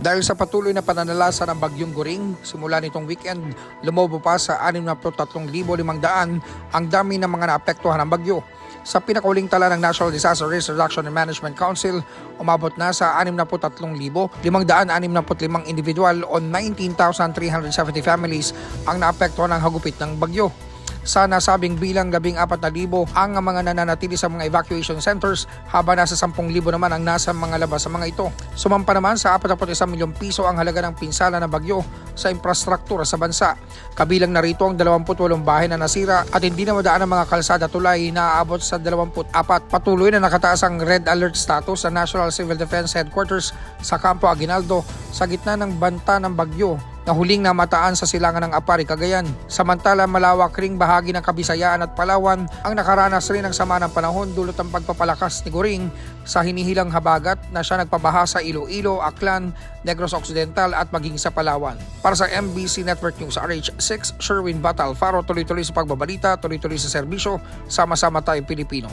Dahil sa patuloy na pananalasa ng bagyong Goring, simula nitong weekend, lumobo pa sa 63,500 ang dami ng mga naapektuhan ng bagyo. Sa pinakauling tala ng National Disaster Risk Reduction and Management Council, umabot na sa 63,565 individual o 19,370 families ang naapektuhan ng hagupit ng bagyo. Sa nasabing bilang gabing 4,000 ang mga nananatili sa mga evacuation centers habang nasa 10,000 naman ang nasa mga labas sa mga ito. Sumampa naman sa 41 milyong piso ang halaga ng pinsala ng bagyo sa infrastruktura sa bansa. Kabilang narito ang 28 bahay na nasira at hindi na madaan ang mga kalsada tulay na aabot sa 24. Patuloy na nakataas ang red alert status sa National Civil Defense Headquarters sa Campo Aguinaldo sa gitna ng banta ng bagyo na huling namataan sa silangan ng Apari, Cagayan. Samantala malawak ring bahagi ng Kabisayaan at Palawan ang nakaranas rin ng sama ng panahon dulot ng pagpapalakas ni Goring sa hinihilang habagat na siya nagpabaha sa Iloilo, Aklan, Negros Occidental at maging sa Palawan. Para sa MBC Network News RH6, Sherwin Batal, Faro tuloy-tuloy sa pagbabalita, tuloy-tuloy sa serbisyo, sama-sama tayong Pilipino.